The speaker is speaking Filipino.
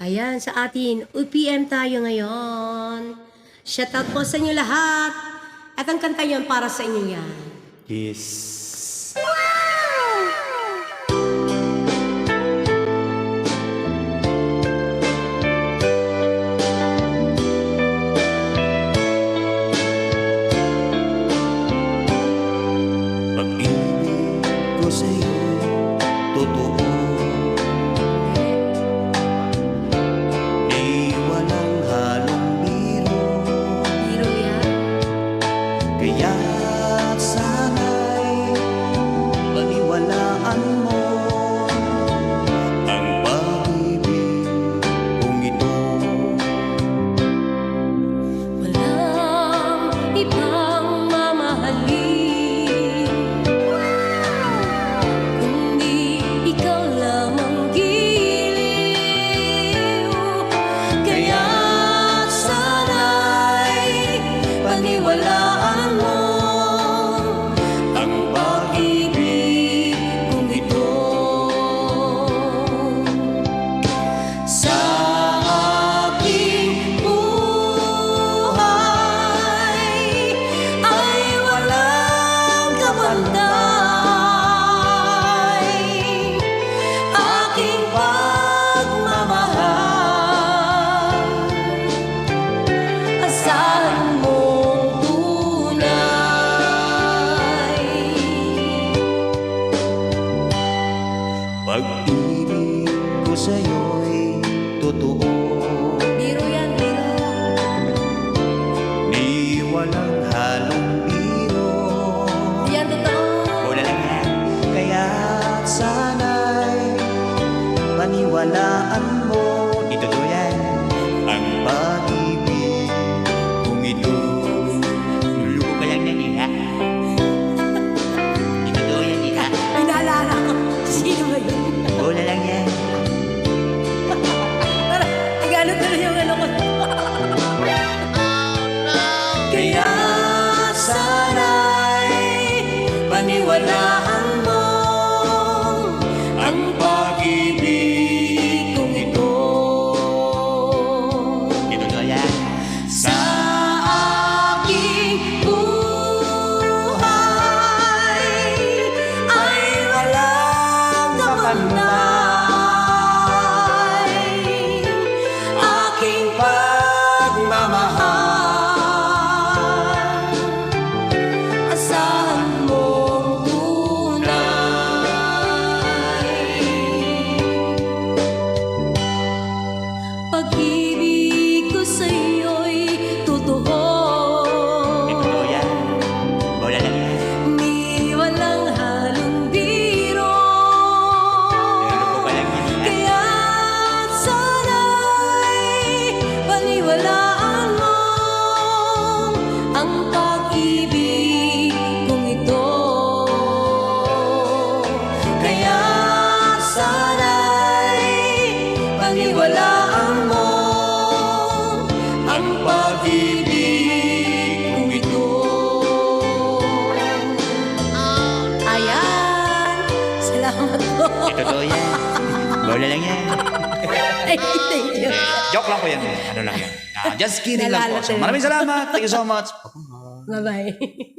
Ayan, sa atin, UPM tayo ngayon. Shout out po sa inyo lahat. At ang kanta yun para sa inyo yan. Yes. Pag-ibig ko sa'yo, totoo Walang Pag-ibig ko sa'yo'y totoo. Biro yan, biro. Di walang halong biro. Yan, totoo. Wala lang Kaya sana'y paniwalaan mo. Ito to yan. Ang pag-ibig Pag-ibig Salamat po! Ito to yan Wala lang yan Ay, thank you. Joke lang po yan. Ano lang yan. Ah, just kidding lang po. So, maraming salamat. Thank you so much. Bye-bye.